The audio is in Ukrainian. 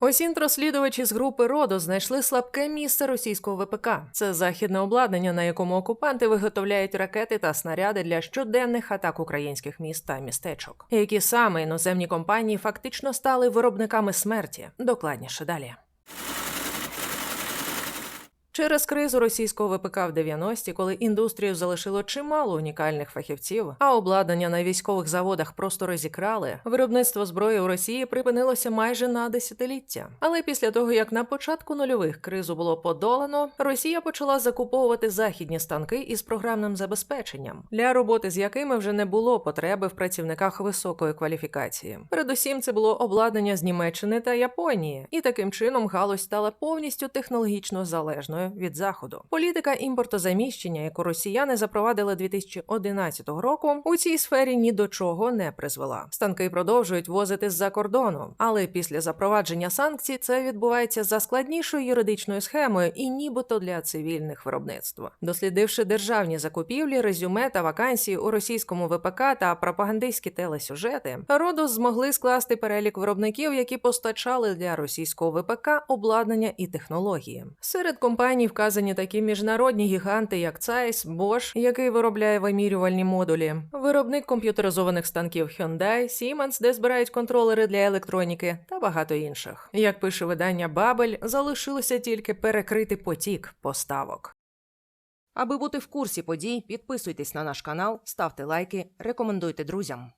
Осінт розслідувачі з групи РОДО знайшли слабке місце російського ВПК. Це західне обладнання, на якому окупанти виготовляють ракети та снаряди для щоденних атак українських міст та містечок, які саме іноземні компанії фактично стали виробниками смерті. Докладніше далі. Через кризу російського ВПК в 90-ті, коли індустрію залишило чимало унікальних фахівців, а обладнання на військових заводах просто розікрали, виробництво зброї у Росії припинилося майже на десятиліття. Але після того, як на початку нульових кризу було подолано, Росія почала закуповувати західні станки із програмним забезпеченням, для роботи з якими вже не було потреби в працівниках високої кваліфікації. Передусім, це було обладнання з Німеччини та Японії, і таким чином галузь стала повністю технологічно залежною від заходу. Політика імпортозаміщення, яку росіяни запровадили 2011 року, у цій сфері ні до чого не призвела. Станки продовжують возити з-за кордону, але після запровадження санкцій це відбувається за складнішою юридичною схемою і нібито для цивільних виробництв. Дослідивши державні закупівлі, резюме та вакансії у російському ВПК та пропагандистські телесюжети, Родос змогли скласти перелік виробників, які постачали для російського ВПК обладнання і технології. Серед компаній вказані такі міжнародні гіганти, як Zeiss, Bosch, який виробляє вимірювальні модулі, виробник комп'ютеризованих станків Hyundai, Siemens, де збирають контролери для електроніки, та багато інших. Як пише видання Бабель, залишилося тільки перекрити потік поставок. Аби бути в курсі подій, підписуйтесь на наш канал, ставте лайки, рекомендуйте друзям.